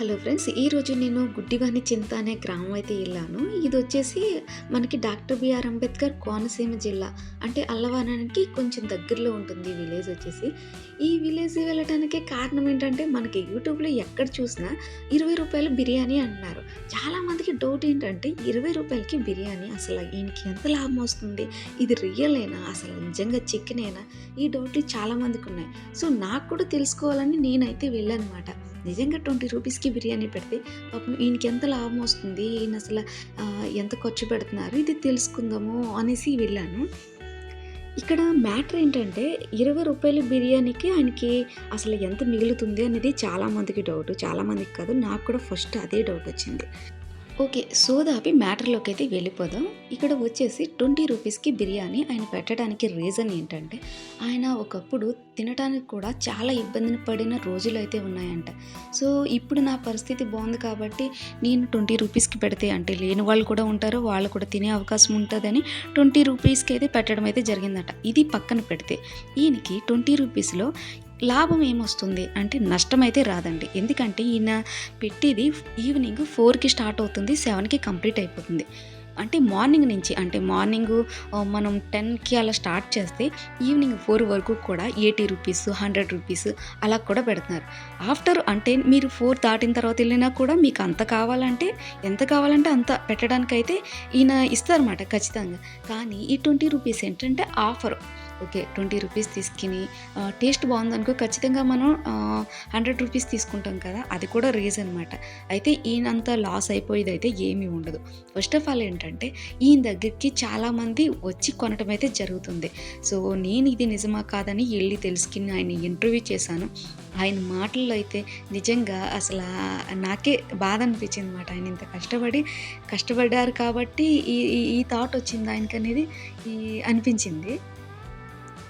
Hello friends ఈరోజు నేను గుడ్డివాణి చింత అనే గ్రామం అయితే వెళ్ళాను. ఇది వచ్చేసి మనకి డాక్టర్ బిఆర్ అంబేద్కర్ కోనసీమ జిల్లా అంటే అల్లవనానికి కొంచెం దగ్గరలో ఉంటుంది ఈ విలేజ్ వచ్చేసి. ఈ విలేజ్ వెళ్ళటానికి కారణం ఏంటంటే మనకి యూట్యూబ్లో ఎక్కడ చూసినా ఇరవై రూపాయలు బిర్యానీ అంటున్నారు. చాలామందికి డౌట్ ఏంటంటే ఇరవై రూపాయలకి బిర్యానీ అసలు ఈయనకి ఎంత లాభం వస్తుంది? ఇది రియలేనా అసలు నిజంగా చికెనేనా ఈ డౌట్లు చాలామందికి ఉన్నాయి. సో నాకు కూడా తెలుసుకోవాలని నేనైతే వెళ్ళానమాట. నిజంగా ట్వంటీ రూపీస్కి బిర్యానీ పెడితే పాపం ఈయనకి ఎంత లాభం వస్తుంది ఈయన అసలు ఎంత ఖర్చు పెడుతున్నారు ఇది తెలుసుకుందాము అనేసి వెళ్ళాను. ఇక్కడ మ్యాటర్ ఏంటంటే ఇరవై రూపాయల బిర్యానీకి ఆయనకి అసలు ఎంత మిగులుతుంది అనేది చాలామందికి డౌట్ చాలామందికి కాదు నాకు కూడా ఫస్ట్ అదే డౌట్ వచ్చింది. ఓకే సోదాపి మ్యాటర్లోకి అయితే వెళ్ళిపోదాం. ఇక్కడ వచ్చేసి ట్వంటీ రూపీస్కి బిర్యానీ. ఆయన పెట్టడానికి రీజన్ ఏంటంటే ఆయన ఒకప్పుడు తినడానికి కూడా చాలా ఇబ్బందిని పడిన రోజులు అయితే ఉన్నాయంట. సో ఇప్పుడు నా పరిస్థితి బాగుంది కాబట్టి నేను ట్వంటీ రూపీస్కి పెడితే అంటే లేని వాళ్ళు కూడా ఉంటారు వాళ్ళు కూడా తినే అవకాశం ఉంటుందని ట్వంటీ రూపీస్కి అయితే పెట్టడం అయితే జరిగిందట. ఇది పక్కన పెడితే ఈయనకి ట్వంటీ రూపీస్లో లాభం ఏమొస్తుంది అంటే నష్టం అయితే రాదండి. ఎందుకంటే ఈయన పెట్టేది ఈవినింగ్ ఫోర్కి స్టార్ట్ అవుతుంది సెవెన్కి కంప్లీట్ అయిపోతుంది. అంటే మార్నింగ్ నుంచి అంటే మార్నింగ్ మనం టెన్కి అలా స్టార్ట్ చేస్తే ఈవినింగ్ ఫోర్ వరకు కూడా ఎయిటీ రూపీస్ హండ్రెడ్ రూపీస్ అలా కూడా పెడుతున్నారు. ఆఫ్టర్ అంటే మీరు ఫోర్ దాటిన తర్వాత వెళ్ళినా కూడా మీకు అంత కావాలంటే ఎంత కావాలంటే అంత పెట్టడానికైతే ఈయన ఇస్తారన్నమాట ఖచ్చితంగా. కానీ ఈ ట్వంటీ రూపీస్ ఏంటంటే ఆఫర్. ఓకే ట్వంటీ రూపీస్ తీసుకుని టేస్ట్ బాగుందనుకో ఖచ్చితంగా మనం హండ్రెడ్ రూపీస్ తీసుకుంటాం కదా అది కూడా రీజన్ అనమాట అయితే ఈయనంత లాస్ అయిపోయేది అయితే ఏమీ ఉండదు. ఫస్ట్ ఆఫ్ ఆల్ ఏంటంటే ఈయన దగ్గరికి చాలామంది వచ్చి కొనటం అయితే జరుగుతుంది. సో నేను ఇది నిజమా కాదని వెళ్ళి తెలుసుకుని ఆయన ఇంటర్వ్యూ చేశాను. ఆయన మాటల్లో అయితే నిజంగా అసలు నాకే బాధ అనిపించింది అనమాట ఆయన ఇంత కష్టపడి కష్టపడ్డారు కాబట్టి ఈ ఈ- ఈ థాట్ వచ్చింది ఆయనకి అనేది ఈ అనిపించింది.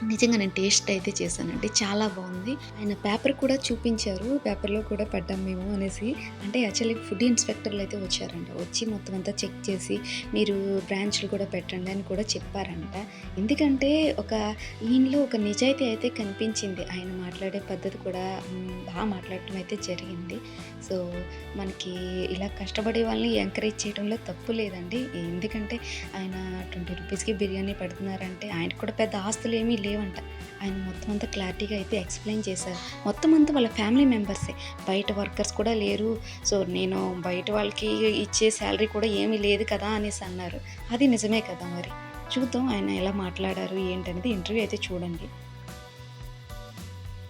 నిజంగా నేను టేస్ట్ అయితే చేశానండి. చాలా బాగుంది. ఆయన పేపర్ కూడా చూపించారు. పేపర్లో కూడా పడ్డాం మేము అనేసి. అంటే యాక్చువల్లీ ఫుడ్ ఇన్స్పెక్టర్లు అయితే వచ్చారంట. వచ్చి మొత్తం అంతా చెక్ చేసి మీరు బ్రాంచ్లు కూడా పెట్టండి అని కూడా చెప్పారంట. ఎందుకంటే ఒక ఈయనలో ఒక నిజాయితీ అయితే కనిపించింది. ఆయన మాట్లాడే పద్ధతి కూడా బాగా మాట్లాడటం అయితే జరిగింది. సో మనకి ఇలా కష్టపడే వాళ్ళని ఎంకరేజ్ చేయడంలో తప్పు లేదండి. ఎందుకంటే ఆయన ట్వంటీ రూపీస్కి బిర్యానీ పెడుతున్నారంటే ఆయనకు కూడా పెద్ద ఆస్తులు ఏమీ లేవు. లేవంట. ఆయన మొత్తం అంతా క్లారిటీగా అయితే ఎక్స్ప్లెయిన్ చేశారు. మొత్తం అంతా వాళ్ళ ఫ్యామిలీ మెంబర్సే. బయట వర్కర్స్ కూడా లేరు. సో నేను బయట వాళ్ళకి ఇచ్చే శాలరీ కూడా ఏమీ లేదు కదా అనేసి అన్నారు. అది నిజమే కదా మరి. చూద్దాం ఆయన ఎలా మాట్లాడారు ఏంటనేది ఇంటర్వ్యూ అయితే చూడండి.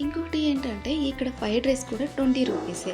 ఇంకొకటి ఏంటంటే ఇక్కడ ఫ్రైడ్ రైస్ కూడా ట్వంటీ రూపీసే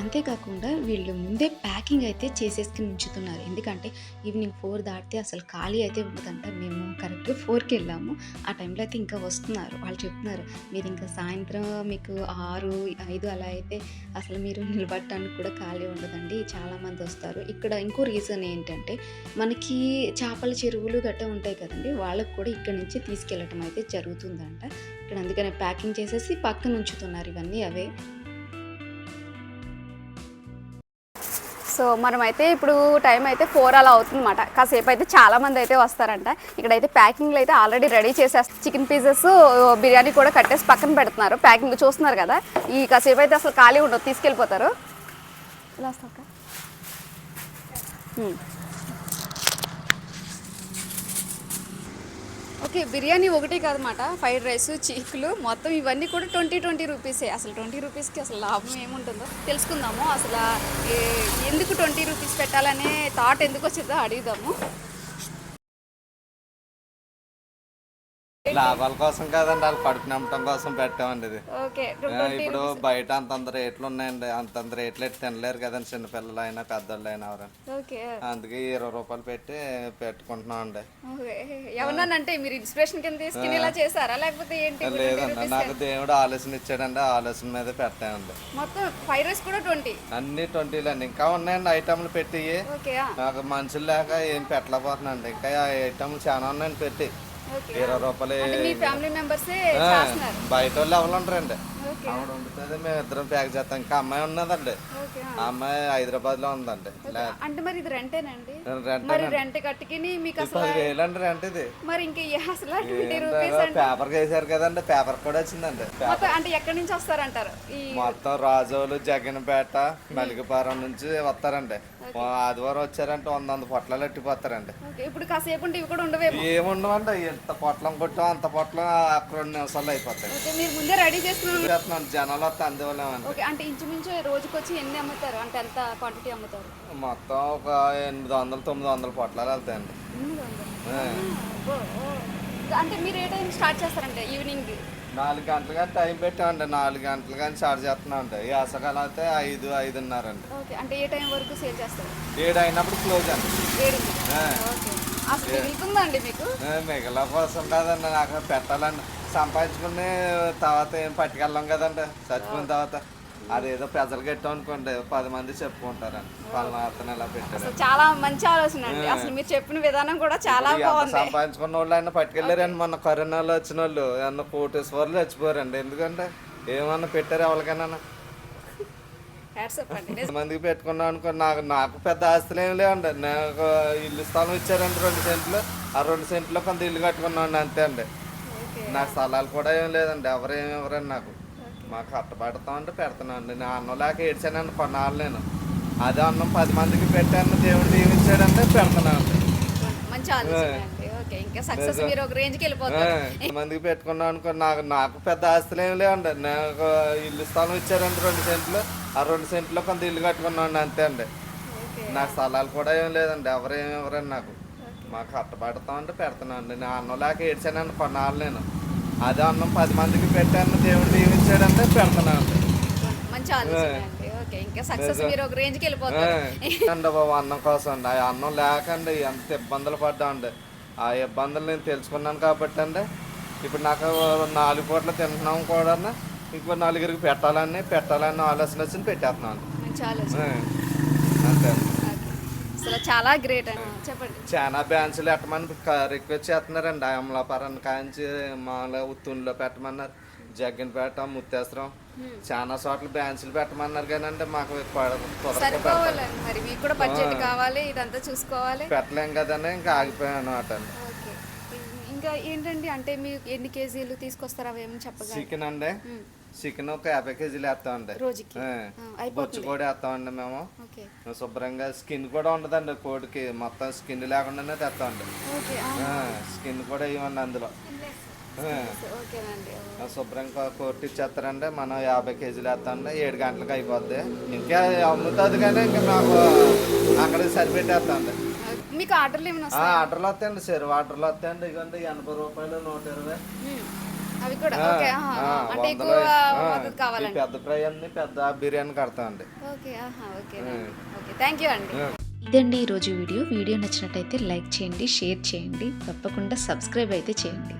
అంతేకాకుండా వీళ్ళు ముందే ప్యాకింగ్ అయితే చేసేసుకుని ఉంచుతున్నారు. ఎందుకంటే ఈవినింగ్ ఫోర్ దాటితే అసలు ఖాళీ అయితే ఉండదంట. మేము కరెక్ట్గా ఫోర్కి వెళ్ళాము. ఆ టైంలో అయితే ఇంకా వస్తున్నారు. వాళ్ళు చెప్తున్నారు మీరు ఇంకా సాయంత్రం మీకు ఆరు ఐదు అలా అయితే అసలు మీరు నిలబడటానికి కూడా ఖాళీ ఉండదండి. చాలామంది వస్తారు. ఇక్కడ ఇంకో రీజన్ ఏంటంటే మనకి చేపల చెరువులు గట్రా ఉంటాయి కదండి వాళ్ళకు కూడా ఇక్కడ నుంచి తీసుకెళ్ళటం అయితే జరుగుతుందంట. ఇక్కడ అందుకనే ప్యాకింగ్ చేసేసి పక్కన ఉంచుతున్నారు ఇవన్నీ అవే. సో మనమైతే ఇప్పుడు టైం అయితే ఫోర్ అలా అవుతుందన్నమాట. కాసేపు అయితే చాలా మంది అయితే వస్తారంట. ఇక్కడైతే ప్యాకింగ్లు అయితే ఆల్రెడీ రెడీ చేసేస్తారు చికెన్ పీసెస్ బిర్యానీ కూడా కట్టేసి పక్కన పెడుతున్నారు. ప్యాకింగ్ చూస్తున్నారు కదా. ఈ కాసేపు అయితే అసలు ఖాళీ ఉండదు. తీసుకెళ్ళిపోతారు. ఇలా ఓకే బిర్యానీ ఒకటే కాదన్నమాట. ఫ్రైడ్ రైస్ చీకులు మొత్తం ఇవన్నీ కూడా ట్వంటీ ట్వంటీ రూపీసే. అసలు ట్వంటీ రూపీస్కి అసలు లాభం ఏముంటుందో తెలుసుకుందాము. అసలు ఏ- ఎందుకు ట్వంటీ రూపీస్ పెట్టాలనే థాట్ ఎందుకు వచ్చిందో అడుగుదాము. లాభాల కోసం కాదండి వాళ్ళు కడుపు నింపడం కోసం పెట్టామండి ఇది. ఇప్పుడు బయట అంతంత రేట్లు ఉన్నాయండి. అంతంత రేట్లు ఎట్టి తినలేరు కదండి చిన్నపిల్లలు అయినా పెద్దోళ్ళు అయినా ఎవరైనా అందుకే ఇరవై రూపాయలు పెట్టి పెట్టుకుంటున్నాం అండి ఎవరన్నానంటే మీరు ఇన్స్పిరేషన్ కింద తీసుకుని ఇలా చేశారా? లేకపోతే ఏంటి? ఇప్పుడు 20 లేదండి నాకు దేవుడు ఆలోచన ఇచ్చాడండి ఆలోచన మీద పెట్టామండి. మొత్తం ఫ్రైడ్ రైస్ కూడా ట్వంటీ? అన్ని ట్వంటీలు అండి ఇంకా ఉన్నాయండి ఐటమ్లు పెట్టి నాకు మనుషులు లేక ఏం పెట్టలేకపోతున్నాండి ఇంకా ఐటమ్లు చాలా ఉన్నాయండి పెట్టి. ఇరవై రూపాయలు బయట వాళ్ళు ఎవరు ఉంటారండి. ఆవిడ వండుతుంది మేము ఇద్దరం ప్యాక్ చేస్తాం. ఇంకా అమ్మాయి ఉన్నదండి. ఆ. అమ్మాయి హైదరాబాద్లో ఉందండి అంటే మరి ఇది రెంటేనండి? రెంట్ మరి రెంట్ కట్టుకుని మీకు అసలు పది వేలు అండి రెంట్ ఇది. మరి ఇంకా అసలు పేపర్ వేసారు కదండి పేపర్ కూడా వచ్చిందండి. అంటే ఎక్కడి నుంచి వస్తారంటారు? మొత్తం రాజోలు జగన్పేట మలికపారం నుంచి వస్తారండి. ఆదివారం వచ్చారంటే వంద వంద పొట్లాలు ఎట్టిపోతారండి ఇప్పుడు కాసేపు ఇవి కూడా ఉండవేమో? ఏముండవండి ఎంత పొట్లం కొట్టాం అంత పొట్లం అక్కడ రెండు నిమిషాలు అయిపోతాయి. మీరు ముందే రెడీ చేసుకున్నాను చేస్తున్నాం జనాలు వస్తే అందువల్లేమండి ఓకే అంటే ఇంచుమించు రోజుకి వచ్చి ఎన్ని అమ్ముతారు? అంటే ఎంత క్వాంటిటీ అమ్ముతారు? మొత్తం ఒక ఎనిమిది వందలు తొమ్మిది వందల పొట్లాలు వెళ్తాయండి. అంటే మీరు ఏ టైం స్టార్ట్ చేస్తారంటే ఈవినింగ్ నాలుగు గంటలు కానీ టైం పెట్టామండి. నాలుగు గంటలు కానీ స్టార్ట్ చేస్తున్నామండి. ఈ అసకాలం అయితే ఐదు ఐదున్నర అండి ఓకే అంటే ఏ టైం వరకు సేల్ చేస్తారు? ఏడు అయినప్పుడు క్లోజ్ అండి. ఏడింటి ఆ. ఓకే. అసలు మిగులుతుందండి మీకు? ఏ, మిగల కోసం కాదండి నాకు పెట్టాలండి. సంపాదించుకుని తర్వాత ఏం పట్టుకెళ్ళాం కదండి. చచ్చిపోయిన తర్వాత అదేదో ప్రజలు కట్టాం అనుకోండి పది మంది అతను ఎలా పెట్టారు అసలు చాలా మంచి ఆలోచన అండి. అసలు మీరు చెప్పిన విధానం కూడా చాలా బాగుంది. సంపాదించుకున్న వాళ్ళు అయినా పట్టుకెళ్ళారండి మొన్న కరోనాలో వచ్చిన వాళ్ళు ఏమన్నా కోటేశ్వర్లు చచ్చిపోయారండి. ఎందుకంటే ఏమన్నా పెట్టారు ఎవరికైనా? అండి. మందికి పెట్టుకున్నాం అనుకో నాకు నాకు పెద్ద ఆస్తులు ఏమి లేవండి. నాకు ఇల్లు స్థలం ఇచ్చారండి రెండు సెంట్లు. ఆ రెండు సెంట్లో కొంత ఇల్లు కట్టుకున్నాండి అంతే అండి. నాకు స్థలాలు కూడా ఏం లేదండి. ఎవరు ఏమి ఇవ్వరండి నాకు. మాకు కట్టబడతాం అంటే పెడుతున్నాండి నేను అన్నం లేక ఏడ్చానండి కొన్నాళ్ళు నేను. అదే అన్నం పది మందికి పెట్టాను దేవుడు దీవించాడంటే మంచి ఆలోచన ఓకే ఇంకా సక్సెస్ మీరు ఒక రేంజ్కి వెళ్ళిపోతారు. పది మందికి పెట్టుకున్నాం అనుకో నాకు నాకు పెద్ద ఆస్తులు ఏమి లేవండి. నాకు ఇల్లు స్థలం ఇచ్చారండి రెండు సెంట్లు. ఆ రెండు సెంట్లో కొంత ఇల్లు కట్టుకున్నాండి అంతే అండి. నాకు స్థలాలు కూడా ఏం లేదండి. ఎవరు ఏమి ఇవ్వరండి నాకు. మాకు కట్టబడతాం అంటే పెడుతున్నాను నేను అన్నం లేక ఏడ్చానండి కొన్నాళ్ళు నేను. అదే అన్నం పది మందికి పెట్టాను దేవుడు దీవించాడంటే మంచి ఆలోచన ఓకే ఇంకా సక్సెస్ మీరు ఒక రేంజ్కి వెళ్ళిపోతారు. అండి బాబు అన్నం కోసం అండి. ఆ అన్నం లేకండి ఎంత ఇబ్బందులు పడ్డామండి ఆ ఇబ్బందులు నేను తెలుసుకున్నాను కాబట్టి అండి. ఇప్పుడు నాకు నాలుగు పూటలు తింటున్నాం కూడా ఇంకో నలుగురికి పెట్టాలని పెట్టాలని ఆలోచన వచ్చి పెట్టేస్తున్నాను. అంతే. అండి అసలు చాలా గ్రేట్ అండి. చెప్పండి. చాలా బ్యాన్సులు పెట్టమని రిక్వెస్ట్ చేస్తున్నారండి. అమలాపురం కాంచి మామూలుగా ఉత్తుల్లో పెట్టమన్నారు. జగ్గన్పేట ముత్తేశ్వరం. చాలా చోట్ల బ్యాన్సులు పెట్టమన్నారు కానీ అంటే మాకు సరిపోవాలండి మరి. మీకు కూడా బడ్జెట్ కావాలి ఇదంతా చూసుకోవాలి. పెట్టలేం కదని ఇంకా ఆగిపోయాను ఓకే ఇంకా ఏంటండి? అంటే మీరు ఎన్ని కేజీలు తీసుకొస్తారు? అవి ఏమి చెప్పగా చికెన్ అండి. చికెన్ ఒక యాభై కేజీలు వేస్తామండి. రోజుకి? బొచ్చు కూడా వేస్తామండి మేము. శుభ్రంగా స్కిన్ కూడా ఉండదండి కోడికి. మొత్తం స్కిన్ లేకుండానే తెస్తామండి. స్కిన్ కూడా ఇవ్వండి అందులో. శుభ్రంగా కొట్టి ఇచ్చేస్తారండి. మనం యాభై కేజీలు వేస్తామండి. ఏడు గంటలకు అయిపోద్ది. ఇంకా అమ్ముతుంది కానీ ఇంకా మాకు అక్కడికి సరిపెట్టేస్తామండి. మీకు ఆర్డర్లు ఏమైనా వస్తాయి? ఆర్డర్లు వస్తాయండి చెరువు ఆర్డర్లు వస్తాయండి. ఇవ్వండి ఎనభై రూపాయలు నూట ఇరవై. అవి కూడా. ఓకే అంటే ఎక్కువ మద్దతు ఈ కావాలండి పెద్ద ఫ్రై అన్ని పెద్ద బిర్యానీ కడతామండి. ఓకే ఆహా. ఓకే ఓకే థ్యాంక్ యూ అండి. ఇదండి ఈరోజు వీడియో. వీడియో నచ్చినట్టయితే లైక్ చేయండి షేర్ చేయండి. తప్పకుండా సబ్స్క్రైబ్ అయితే చేయండి.